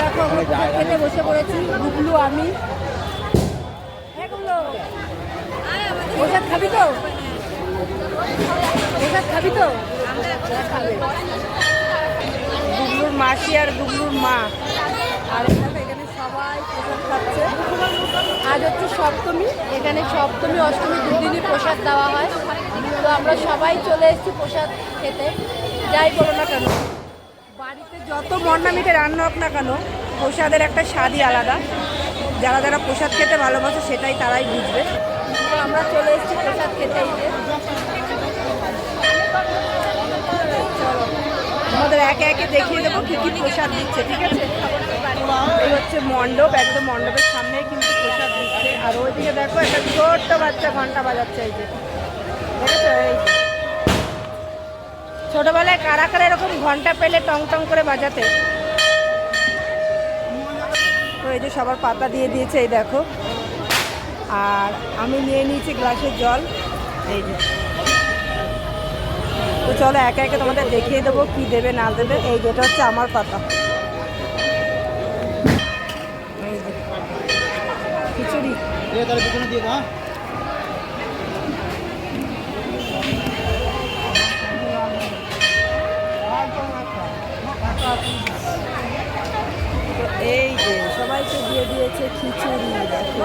দেখো খেতে বসে আমি। খাবি তো? খাবি তো? মাসি আর গুগলুর মা। আর এখানে সবাই প্রসাদ খাচ্ছে। আজ হচ্ছে সপ্তমী, এখানে সপ্তমী, অষ্টমী দুদিনই প্রসাদ দেওয়া হয়। তো আমরা সবাই চলে এসেছি প্রসাদ খেতে। যাই বলো না কেন। বাড়িতে যত মন্না মিটে রান্না হোক না কেন, প্রসাদের একটা স্বাদই আলাদা। যারা যারা প্রসাদ খেতে ভালোবাসে সেটাই তারাই বুঝবে। আমরা চলে এসেছি প্রসাদ খেতে আমাদের একে একে দেখিয়ে দেবো কী কী প্রসাদ দিচ্ছে, ঠিক আছে? এই হচ্ছে মণ্ডপ, একদম মণ্ডপের সামনে কিন্তু প্রসাদ দিচ্ছে। আর ওইদিকে দেখো একটা ছোট্ট বাচ্চা ঘণ্টা বাজাচ্ছে, এই যে। এই যে। ছোটবেলায় কারা কারা এরকম ঘণ্টা পেলে টং টং করে বাজাতে? তো এই যে সবার পাতা দিয়ে দিয়েছে, এই দেখো। আর আমি নিয়ে নিয়েছি গ্লাসের জল। এই যে। তো চলো একে একে তোমাদের দেখিয়ে দেবো কি দেবে, না দেবে। এই যেটা হচ্ছে আমার পাতা। খিচুড়ি তাহলে পিছনে দিয়ে দাও তো এই যে সবাইকে দিয়ে দিয়েছে খিচুড়ি দেখো।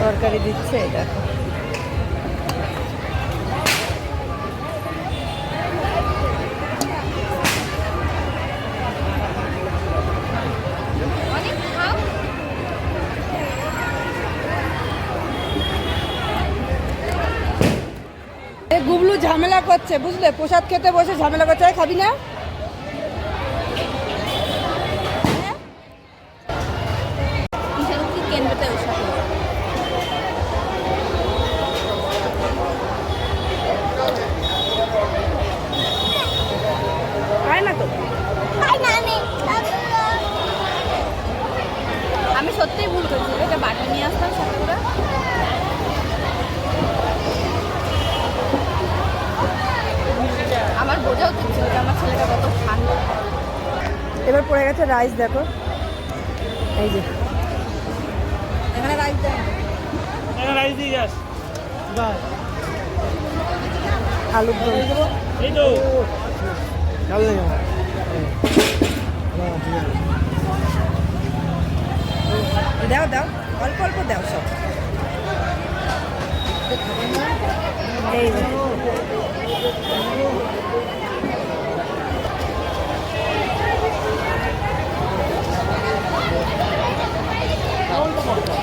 তরকারি দিচ্ছে দেখো। গুবলু ঝামেলা করছে বুঝলে? প্রসাদ খেতে বসে ঝামেলা করছে। খাবি না? আমি সত্যিই ভুল করছি। এটা বাটি নিয়ে আসতাম সাথে করে আমার বোঝা উচিত ছিল যে আমার ছেলেটা কত ঠান্ডা এবার পড়ে গেছে রাইস দেখো। এই যে। এখানে রাইস দেয়। রাইস দিয়ে যাস। বাস আলু এই তো। দাও দাও। অল্প অল্প দাও সব। এই যে।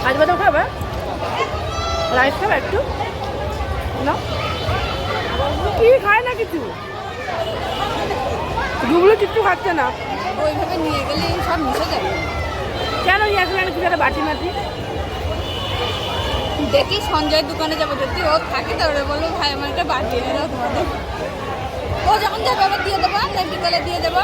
আজ বাদাম খাবে রাইস খাবে একটু না? কি খায় না কিছু? গুগলো কিচ্ছু খাচ্ছে না। ওইভাবে নিয়ে গেলে সব মিশে যাবে। কেন নিয়ে আসলে কিছু একটা বাটি মাটি? দেখি সঞ্জয়ের দোকানে যাব। যদি ও থাকে তাহলে বলব ভাই আমার একটা বাটি এনে দাও তোমাদের। ও যখন যাবে আবার দিয়ে দেবো না বিকালে দিয়ে দেবো।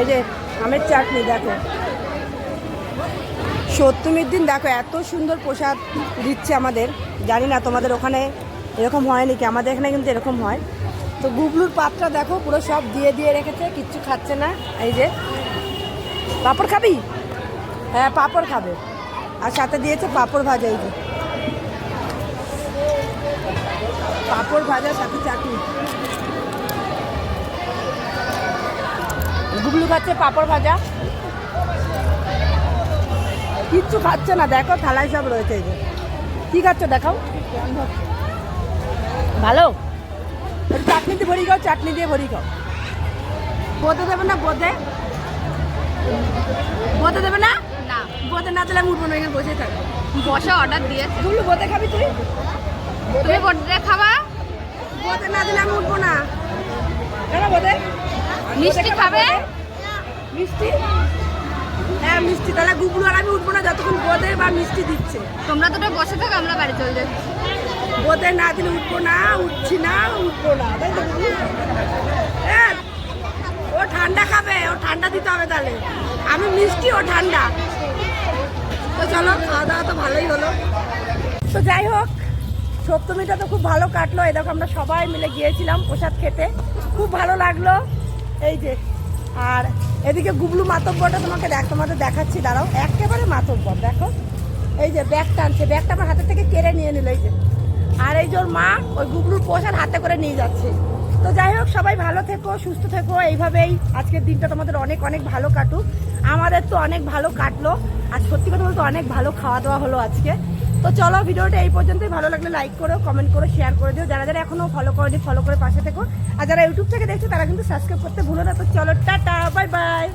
এই যে আমের চাটনি, দেখো। সপ্তমীর দিন, দেখো, এত সুন্দর প্রসাদ দিচ্ছে আমাদের। জানি না তোমাদের ওখানে এরকম হয় নাকি, আমাদের এখানে কিন্তু এরকম হয়। তো গুবলুর পাতটা দেখো, পুরো সব দিয়ে দিয়ে রেখেছে, কিচ্ছু খাচ্ছে না। এই যে, পাপড় খাবি? হ্যাঁ পাপড় খাবে। আর সাথে দিয়েছে পাঁপড় ভাজা, এই যে। পাপড় ভাজা, সাথে চাটনি। গুবলু খাচ্ছে পাঁপড় ভাজা। কিচ্ছু খাচ্ছে না দেখো থালায় সব রয়েছে এই যে। কি খাচ্ছ দেখাও। ভালো? চাটনি দিয়ে ভরি খাও চাটনি দিয়ে ভরি খাও। বোধে দেবে না বোধে বোধে দেবে না? না। বোধে না দিলে আমি উঠবো না এখানে বসে থাকব। বসা অর্ডার দিয়েছে। গুবলু বোধে খাবি তুই? তুমি বড়ে খাবা? বোধে না দিলে আমি উঠবো না। কেন বোধে মিষ্টি খাবে? মিষ্টি? হ্যাঁ মিষ্টি। তাহলে গুগলু আর আমি উঠবো না যতক্ষণ বোধে বা মিষ্টি দিচ্ছে। তোমরা দুটো বসে থাকো আমরা বাড়ি চলে যাচ্ছি। বোধে না দিলে উঠবো না উঠছি না উঠবো না। তাই তো হ্যাঁ ও ঠান্ডা খাবে ও ঠান্ডা দিতে হবে তাহলে। আমি মিষ্টি ও ঠান্ডা। তো চলো খাওয়া দাওয়া তো ভালোই হলো। তো যাই হোক সপ্তমীটা তো খুব ভালো কাটলো। এই দেখো আমরা সবাই মিলে গিয়েছিলাম প্রসাদ খেতে। খুব ভালো লাগল। এই যে আর এদিকে গুবলু মাতব্বরটা তোমাকে দেখ, তোমাদের দেখাচ্ছি, দাঁড়াও, একেবারে মাতব্বর, দেখো। এই যে ব্যাগ টানছে, ব্যাগটা আমার হাতের থেকে কেড়ে নিয়ে নিল, এই যে। আর এই যে ওর মা, ওই গুবলুর প্রসাদ হাতে করে নিয়ে যাচ্ছে। তো যাই হোক, সবাই ভালো থেকো, সুস্থ থেকো, এইভাবেই আজকের দিনটা তোমাদের অনেক অনেক ভালো কাটুক। আমাদের তো অনেক ভালো কাটলো, আর সত্যি কথা বলতে অনেক ভালো খাওয়া দাওয়া হলো আজকে। তো চলো ভিডিওটা এই পর্যন্তই। ভালো লাগলে লাইক করো কমেন্ট করো শেয়ার করে দিও। যারা যারা এখনও ফলো করে করেনি ফলো করে পাশে থেকো। আর যারা ইউটিউব থেকে দেখছ, তারা কিন্তু সাবস্ক্রাইব করতে ভুলো না। তো চলো, টাটা বাই বাই